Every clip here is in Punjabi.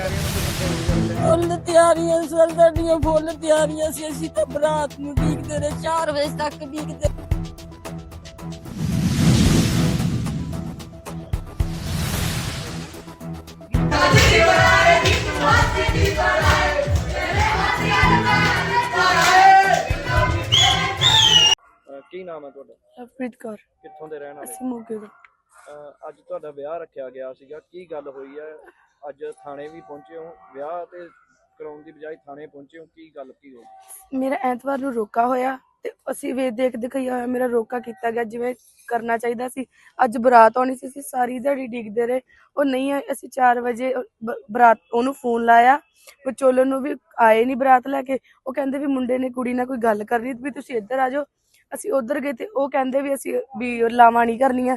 ਫੁੱਲ ਤਿਆਰੀਆਂ ਸਰ ਸਾਡੀਆਂ ਫੁੱਲ ਤਿਆਰੀਆਂ ਸੀ ਅਸੀਂ ਤਾਂ ਬਰਾਤ ਨੂੰ ਡੀਕਦੇ ਰਹੇ 4 ਵਜੇ ਤੱਕ ਡੀਕਦੇ ਕੀ ਨਾਮ ਹੈ ਤੁਹਾਡਾ? ਕੌਰ। ਕਿੱਥੋਂ ਦੇ ਰਹਿਣ ਵਾਲੇ? ਅਸੀਂ ਮੋਗੇ ਤੋਂ। ਅਹ ਅੱਜ ਤੁਹਾਡਾ ਵਿਆਹ ਰੱਖਿਆ ਗਿਆ ਸੀਗਾ ਕੀ ਗੱਲ ਹੋਈ ਹੈ? ਅੱਜ ਥਾਣੇ ਵੀ ਪਹੁੰਚੇ ਹੋ? ਵਿਆਹ ਤੇ ਕਰਾਉਣ ਦੀ ਬਜਾਏ ਥਾਣੇ ਪਹੁੰਚੇ ਹੋ? ਕੀ ਗੱਲ, ਕੀ ਹੋਈ? ਮੇਰਾ ਐਤਵਾਰ ਨੂੰ ਰੋਕਾ ਹੋਇਆ ਤੇ ਅਸੀਂ ਵੇ ਦੇਖ ਦਿਖਾਈ ਹੋਇਆ ਮੇਰਾ ਰੋਕਾ ਕੀਤਾ ਗਿਆ ਜਿਵੇਂ ਕਰਨਾ ਚਾਹੀਦਾ ਸੀ। ਅੱਜ ਬਰਾਤ ਆਉਣੀ ਸੀ, ਅਸੀਂ ਸਾਰੀ ਦਿਹਾੜੀ ਡਿੱਗਦੇ ਰਹੇ। ਉਹ ਨਹੀਂ ਆਏ, ਅਸੀਂ 4 ਵਜੇ ਬ- ਬਰਾਤ, ਉਹਨੂੰ ਫੋਨ ਲਾਇਆ। ਵਿਚੋਲਨ ਨੂੰ ਵੀ ਆਏ ਨਹੀਂ ਬਰਾਤ ਲੈ ਕੇ। ਉਹ ਕਹਿੰਦੇ ਵੀ ਮੁੰਡੇ ਨੇ ਕੁੜੀ ਨਾਲ ਕੋਈ ਗੱਲ ਕਰਨੀ, ਵੀ ਤੁਸੀਂ ਇੱਧਰ ਆ ਜਾਓ। ਅਸੀਂ ਉੱਧਰ ਗਏ ਤੇ ਉਹ ਕਹਿੰਦੇ ਵੀ ਅਸੀਂ ਵੀ ਲਾਵਾਂ ਨਹੀਂ ਕਰਨੀਆਂ।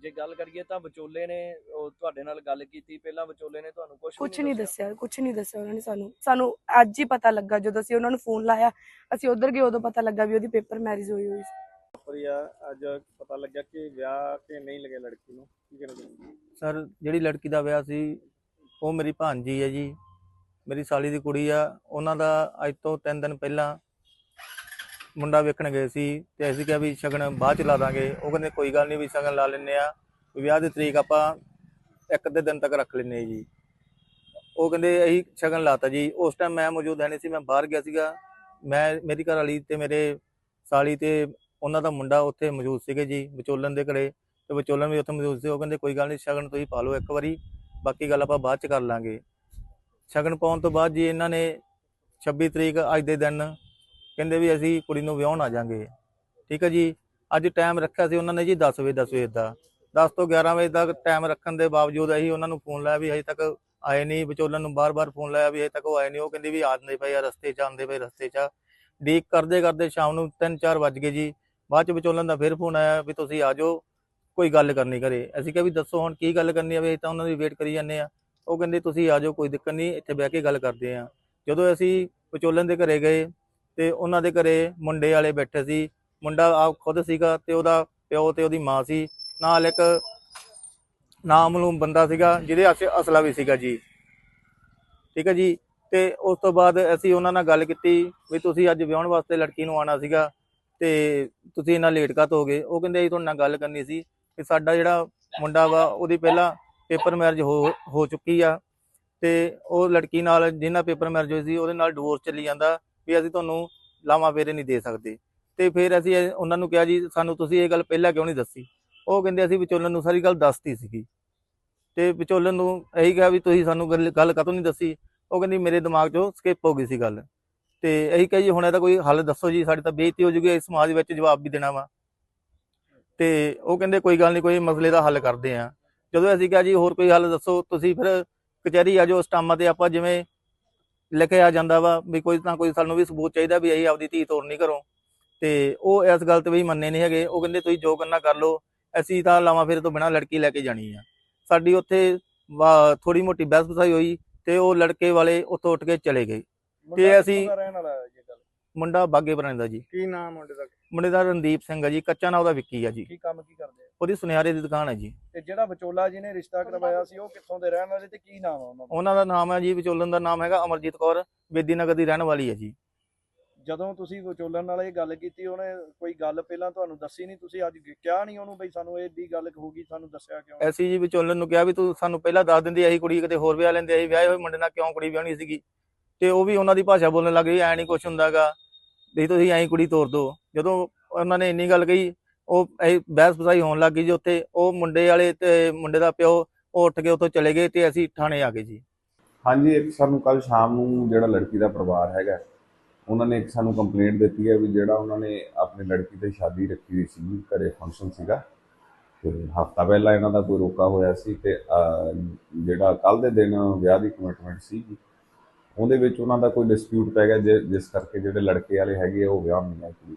ਜੇ ਗੱਲ ਕਰੀਏ ਤਾਂ ਵਿਚੋਲੇ ਨੇ ਉਹ ਤੁਹਾਡੇ ਨਾਲ ਗੱਲ ਕੀਤੀ ਪਹਿਲਾਂ ਵਿਚੋਲੇ ਨੇ ਤੁਹਾਨੂੰ ਕੁਝ ਕੁਝ ਨਹੀਂ ਦੱਸਿਆ। ਕੁਝ ਨਹੀਂ ਦੱਸਿਆ ਉਹਨਾਂ ਨੇ ਸਾਨੂੰ। ਸਾਨੂੰ ਅੱਜ ਹੀ ਪਤਾ ਲੱਗਾ ਜਦੋਂ ਅਸੀਂ ਉਹਨਾਂ ਨੂੰ ਫੋਨ ਲਾਇਆ ਅਸੀਂ ਉਧਰ ਗਏ ਉਦੋਂ ਪਤਾ ਲੱਗਾ ਵੀ ਉਹਦੀ ਪੇਪਰ ਮੈਰਿਜ ਹੋਈ ਹੋਈ ਸੀ। ਪ੍ਰਿਆ ਅੱਜ ਪਤਾ ਲੱਗਿਆ ਕਿ ਵਿਆਹ ਤੇ ਨਹੀਂ ਲੱਗਿਆ ਲੜਕੀ ਨੂੰ। ਕੀ ਕਹਿਣਾ ਚਾਹੁੰਦੇ ਸਰ ਜਿਹੜੀ ਲੜਕੀ ਦਾ ਵਿਆਹ ਸੀ ਉਹ ਮੇਰੀ ਭਾਂਜੀ ਹੈ ਜੀ। ਮੇਰੀ ਸਾਲੀ ਦੀ ਕੁੜੀ ਆ। ਉਹਨਾਂ ਦਾ ਅੱਜ ਤੋਂ 3 ਦਿਨ ਪਹਿਲਾਂ ਮੁੰਡਾ ਵੇਖਣ ਗਏ ਸੀ ਤੇ ਅਸੀਂ ਕਿਹਾ ਵੀ ਸ਼ਗਨ ਬਾਅਦ ਚ ਲਾ ਦਾਂਗੇ। ਉਹ ਕਹਿੰਦੇ, ਕੋਈ ਗੱਲ ਨਹੀਂ ਵੀ ਸ਼ਗਨ ਲਾ ਲੈਨੇ ਆ ਵਿਆਹ ਦੀ ਤਰੀਕ ਆਪਾਂ ਇੱਕ ਅੱਧੇ ਦਿਨ ਤੱਕ ਰੱਖ ਲੈਨੇ ਜੀ। ਉਹ ਕਹਿੰਦੇ ਅਸੀਂ ਸ਼ਗਨ ਲਾਤਾ ਜੀ। ਉਸ ਟਾਈਮ ਮੈਂ ਮੌਜੂਦ ਹੈ ਨਹੀਂ ਸੀ, ਮੈਂ ਬਾਹਰ ਗਿਆ ਸੀਗਾ। ਮੈਂ, ਮੇਰੀ ਘਰ ਵਾਲੀ ਤੇ ਮੇਰੇ ਸਾਲੀ ਤੇ ਉਹਨਾਂ ਦਾ ਮੁੰਡਾ ਉੱਥੇ ਮੌਜੂਦ ਸੀਗੇ ਜੀ, ਵਿਚੋਲਨ ਦੇ ਘਰੇ। ਤੇ ਵਿਚੋਲਨ ਵੀ ਉੱਥੇ ਮੌਜੂਦ ਸੀ। ਉਹ ਕਹਿੰਦੇ, ਕੋਈ ਗੱਲ ਨਹੀਂ ਸ਼ਗਨ ਤੁਸੀਂ ਪਾ ਲਓ ਇੱਕ ਵਾਰੀ। ਬਾਕੀ ਗੱਲ ਆਪਾਂ ਬਾਅਦ ਚ ਕਰ ਲਾਂਗੇ। ਸ਼ਗਨ ਪਾਉਣ ਤੋਂ ਬਾਅਦ ਜੀ ਇਹਨਾਂ ਨੇ 26 ਤਰੀਕ ਅੱਜ ਦੇ ਦਿਨ ਕਹਿੰਦੇ ਵੀ ਅਸੀਂ ਕੁੜੀ ਨੂੰ ਵਿਆਹਣ ਆ ਜਾਾਂਗੇ। ਠੀਕ ਹੈ ਜੀ? ਅੱਜ ਟਾਈਮ ਰੱਖਿਆ ਸੀ ਉਹਨਾਂ ਨੇ ਜੀ 10 ਵਜੇ 10 ਵਜੇ ਦਾ। 10 ਤੋਂ 11 ਵਜੇ ਤੱਕ ਟਾਈਮ ਰੱਖਣ ਦੇ ਬਾਵਜੂਦ ਅਸੀਂ ਉਹਨਾਂ ਨੂੰ ਫੋਨ ਲਾਇਆ ਵੀ ਹਜੇ ਤੱਕ ਆਏ ਨਹੀਂ। ਵਿਚੋਲਨ ਨੂੰ ਬਾਰ-ਬਾਰ ਫੋਨ ਲਾਇਆ ਵੀ ਹਜੇ ਤੱਕ ਉਹ ਆਏ ਨਹੀਂ। ਉਹ ਕਹਿੰਦੇ ਵੀ ਆਉਂਦੇ ਪਏ ਆ, ਰਸਤੇ 'ਚ ਆਉਂਦੇ ਪਏ, ਰਸਤੇ 'ਚ ਡੀਕ ਕਰਦੇ ਕਰਦੇ ਸ਼ਾਮ ਨੂੰ 3-4 ਵੱਜ ਗਏ ਜੀ। ਬਾਅਦ ਚ ਵਿਚੋਲਨ ਦਾ ਫਿਰ ਫੋਨ ਆਇਆ ਵੀ ਤੁਸੀਂ ਆ ਜਾਓ, ਕੋਈ ਗੱਲ ਕਰਨੀ ਘਰੇ। ਅਸੀਂ ਕਿਹਾ ਵੀ ਦੱਸੋ ਹੁਣ ਕੀ ਗੱਲ ਕਰਨੀ ਆ ਵੀ ਅਸੀਂ ਤਾਂ ਉਹਨਾਂ ਦੀ ਵੇਟ ਕਰੀ ਜਾਂਦੇ ਆ। ਉਹ ਕਹਿੰਦੇ ਤੁਸੀਂ ਆ ਜਾਓ, ਕੋਈ ਦਿੱਕਤ ਨਹੀਂ, ਇੱਥੇ ਬਹਿ ਕੇ ਗੱਲ ਕਰਦੇ ਆ। ਜਦੋਂ ਅਸੀਂ ਵਿਚੋਲਨ ਦੇ ਘਰੇ ਗਏ ਤੇ ਉਹਨਾਂ ਦੇ ਘਰੇ ਮੁੰਡੇ ਵਾਲੇ ਬੈਠੇ ਸੀ। ਮੁੰਡਾ ਆਪ ਖੁਦ ਸੀਗਾ ਤੇ ਉਹਦਾ ਪਿਓ ਤੇ ਉਹਦੀ ਮਾਂ ਸੀ। ਨਾਲ ਇੱਕ ਨਾਮਲੂਮ ਬੰਦਾ ਸੀਗਾ, ਜਿਹਦੇ ਅਸ ਅਸਲਾ ਵੀ ਸੀਗਾ ਜੀ। ਠੀਕ ਹੈ ਜੀ? ਤੇ ਉਸ ਤੋਂ ਬਾਅਦ ਅਸੀਂ ਉਹਨਾਂ ਨਾਲ ਗੱਲ ਕੀਤੀ ਵੀ ਤੁਸੀਂ ਅੱਜ ਵਿਆਹਣ ਵਾਸਤੇ ਲੜਕੀ ਨੂੰ ਆਣਾ ਸੀਗਾ ਤੇ ਤੁਸੀਂ ਇੰਨਾ ਲੇਟ ਕਾਤ ਹੋ ਗਏ? ਉਹ ਕਹਿੰਦੇ ਅਸੀਂ ਤੁਹਾਡੇ ਨਾਲ ਗੱਲ ਕਰਨੀ ਸੀ ਕਿ ਸਾਡਾ ਜਿਹੜਾ ਮੁੰਡਾ ਵਾ, ਉਹਦੀ ਪਹਿਲਾਂ ਪੇਪਰ ਮੈਰਿਜ ਹੋ ਹੋ ਚੁੱਕੀ ਆ ਤੇ ਉਹ ਲੜਕੀ ਨਾਲ ਜਿਹਨਾਂ ਪੇਪਰ ਮੈਰਿਜ ਹੋਈ ਸੀ, ਉਹਦੇ ਨਾਲ ਡਿਵੋਰਸ ਚੱਲੀ ਜਾਂਦਾ। ਵੀ ਅਸੀਂ ਤੁਹਾਨੂੰ ਲਾਵਾਂ ਫੇਰੇ ਨਹੀਂ ਦੇ ਸਕਦੇ। ਤੇ ਫਿਰ ਅਸੀਂ ਇਹ- ਉਹਨਾਂ ਨੂੰ ਕਿਹਾ ਜੀ, ਸਾਨੂੰ ਤੁਸੀਂ ਇਹ ਗੱਲ ਪਹਿਲਾਂ ਕਿਉਂ ਨਹੀਂ ਦੱਸੀ? ਉਹ ਕਹਿੰਦੇ ਅਸੀਂ ਵਿਚੋਲਨ ਨੂੰ ਸਾਰੀ ਗੱਲ ਦੱਸਤੀ ਸੀਗੀ। ਤੇ ਵਿਚੋਲਨ ਨੂੰ ਇਹੀ ਕਿਹਾ ਵੀ ਤੁਸੀਂ ਸਾਨੂੰ ਗੱਲ ਕਦੋਂ ਨਹੀਂ ਦੱਸੀ? ਉਹ ਕਹਿੰਦੀ ਮੇਰੇ ਦਿਮਾਗ 'ਚੋਂ ਸਕਿਪ ਹੋ ਗਈ ਸੀ ਗੱਲ। ਤੇ ਇਹੀ ਕਹੇ ਜੀ, ਹੁਣ ਇਹਦਾ ਕੋਈ ਹੱਲ ਦੱਸੋ ਜੀ, ਸਾਡੀ ਤਾਂ ਬੇਇੱਜ਼ਤੀ ਹੋ ਜੂਗੀ ਇਸ ਸਮਾਜ ਵਿੱਚ ਜਵਾਬ ਵੀ ਦੇਣਾ ਵਾ। ਤੇ ਉਹ ਕਹਿੰਦੇ ਕੋਈ ਗੱਲ ਨਹੀਂ, ਕੋਈ ਮਸਲੇ ਦਾ ਹੱਲ ਕਰਦੇ ਆ। ਜਦੋਂ ਅਸੀਂ ਕਿਹਾ ਜੀ, ਹੋਰ ਕੋਈ ਹੱਲ ਦੱਸੋ, ਤੁਸੀਂ ਫਿਰ ਕਚਹਿਰੀ ਆ ਜਾਓ ਸਟਾਮਾਂ ਤੇ ਆਪਾਂ ਜਿਵੇਂ ਲਿਖਿਆ ਜਾਂਦਾ ਵਾ ਵੀ ਕੋਈ ਤਾਂ ਕੋਈ ਸਾਨੂੰ ਵੀ ਸਬੂਤ ਚਾਹੀਦਾ ਵੀ ਅਸੀਂ ਆਪਦੀ ਧੀ ਤੋੜ ਨਹੀਂ ਕਰੋ ਤੇ ਉਹ ਇਸ ਗੱਲ ਤੇ ਵੀ ਮੰਨੇ ਨਹੀਂ ਹੈਗੇ। ਉਹ ਕਹਿੰਦੇ ਤੁਸੀਂ ਜੋ ਕਰਨਾ ਕਰ ਲਓ। ਅਸੀਂ ਤਾਂ ਲਾਵਾਂ ਫੇਰੇ ਤੋਂ ਬਿਨਾਂ ਲੜਕੀ ਲੈ ਕੇ ਜਾਣੀ ਆ। ਸਾਡੀ ਉੱਥੇ ਥੋੜੀ ਮੋਟੀ ਬਹਿਸ ਬਸਾਈ ਹੋਈ ਤੇ ਉਹ ਲੜਕੇ ਵਾਲੇ ਉੱਥੋਂ ਉੱਠ ਕੇ ਚਲੇ ਗਏ। ਮੁੰਡਾ ਅਸੀਂ- ਮੁੰਡਾ ਬਾਗੇ ਦਾ ਜੀ। ਕੀ ਨਾਮ ਮੁੰਡੇ ਦਾ? ਮੁੰਡੇ ਦਾ ਰਣਦੀਪ ਸਿੰਘ ਆ ਜੀ ਕੱਚਾ ਨਾਂ ਉਹਦਾ ਵਿੱਕੀ ਆ ਜੀ। ਕੀ ਕੰਮ ਕੀ ਕਰਦੇ ਆ? ਉਹਦੀ ਸੁਨਿਆਰੇ ਦੀ ਦੁਕਾਨ ਹੈ ਜੀ। ਤੇ ਜਿਹੜਾ ਵਿਚੋਲਾ ਜੀ ਨੇ ਰਿਸ਼ਤਾ ਕਰਵਾਇਆ ਸੀ ਉਹ ਕਿੱਥੋਂ ਦੇ ਰਹਿਣ ਵਾਲੇ ਤੇ ਕੀ ਨਾਮ ਆ ਉਹਨਾਂ ਦਾ? ਉਹਨਾਂ ਦਾ ਨਾਮ ਹੈ ਜੀ ਵਿਚੋਲਨ ਦਾ ਨਾਮ ਹੈਗਾ ਅਮਰਜੀਤ ਕੌਰ ਬੇਦੀ ਨਗਰ ਦੀ ਰਹਿਣ ਵਾਲੀ ਹੈ ਜੀ। ਜਦੋਂ ਤੁਸੀਂ ਵਿਚੋਲਣ ਨਾਲ ਇਹ ਗੱਲ ਕੀਤੀ ਉਹਨੇ ਕੋਈ ਗੱਲ ਪਹਿਲਾਂ ਤੁਹਾਨੂੰ ਦੱਸੀ ਨਹੀਂ? ਤੁਸੀਂ ਅੱਜ ਕਿਹਾ ਨਹੀਂ ਉਹਨੂੰ ਬਈ ਸਾਨੂੰ ਇਹ ਦੀ ਗੱਲ ਹੋ ਗਈ ਸਾਨੂੰ ਦੱਸਿਆ ਕਿਉਂ ਐਸੀ ਜੀ ਵਿਚੋਲਨ ਨੂੰ ਕਿਹਾ ਵੀ ਤੂੰ ਸਾਨੂੰ ਪਹਿਲਾਂ ਦੱਸ ਦਿੰਦੀ ਅਸੀਂ ਕੁੜੀ ਕਿਤੇ ਹੋਰ ਵਿਆਹ ਲੈਂਦੇ ਅਸੀਂ ਵਿਆਹੇ ਹੋਏ ਮੁੰਡੇ ਨਾਲ ਕਿਉਂ ਕੁੜੀ ਵਿਆਹਣੀ ਸੀਗੀ? ਤੇ ਉਹ ਵੀ ਉਹਨਾਂ ਦੀ ਭਾਸ਼ਾ ਬੋਲਣ ਲੱਗ ਗਈ, ਐ ਨਹੀਂ ਕੁਛ ਹੁੰਦਾਗਾ। ਵੀ ਤੁਸੀਂ ਐਂ ਕੁੜੀ ਤੋਰ ਦੋ। ਜਦੋਂ ਉਹਨਾਂ ਨੇ ਇੰਨੀ ਗੱਲ ਕਹੀ, ਉਹ ਬਹਿਸ ਬਸਾਈ ਹੋਣ ਲੱਗ ਗਈ ਜੀ ਉੱਥੇ। ਉਹ ਮੁੰਡੇ ਵਾਲੇ ਤੇ ਮੁੰਡੇ ਦਾ ਪਿਓ, ਉਹ ਉੱਠ ਕੇ ਉੱਥੋਂ ਚਲੇ ਗਏ ਤੇ ਅਸੀਂ ਥਾਣੇ ਆ ਗਏ ਜੀ। ਹਾਂਜੀ, ਇੱਕ ਸਾਨੂੰ ਕੱਲ ਸ਼ਾਮ ਨੂੰ ਜਿਹੜਾ ਲੜਕੀ ਦਾ ਪਰਿਵਾਰ ਹੈਗਾ, ਉਹਨਾਂ ਨੇ ਇੱਕ ਸਾਨੂੰ ਕੰਪਲੇਂਟ ਦਿੱਤੀ ਹੈ ਵੀ ਜਿਹੜਾ ਉਹਨਾਂ ਨੇ ਆਪਣੀ ਲੜਕੀ ਤੇ ਸ਼ਾਦੀ ਰੱਖੀ ਹੋਈ ਸੀ ਘਰੇ ਫੰਕਸ਼ਨ ਸੀਗਾ। ਤੇ ਹਫਤਾ ਪਹਿਲਾਂ ਇਹਨਾਂ ਦਾ ਕੋਈ ਰੋਕਾ ਹੋਇਆ ਸੀ ਤੇ ਜਿਹੜਾ ਕੱਲ ਦੇ ਦਿਨ ਵਿਆਹ ਦੀ ਕਮਿਟਮੈਂਟ ਸੀ ਉਹਦੇ ਵਿੱਚ ਉਹਨਾਂ ਦਾ ਕੋਈ ਡਿਸਪਿਊਟ ਪੈ ਗਿਆ ਜਿ- ਜਿਸ ਕਰਕੇ ਜਿਹੜੇ ਲੜਕੇ ਵਾਲੇ ਹੈਗੇ ਆ, ਉਹ ਵਿਆਹ ਨਹੀਂ ਆ ਕੁੜੀ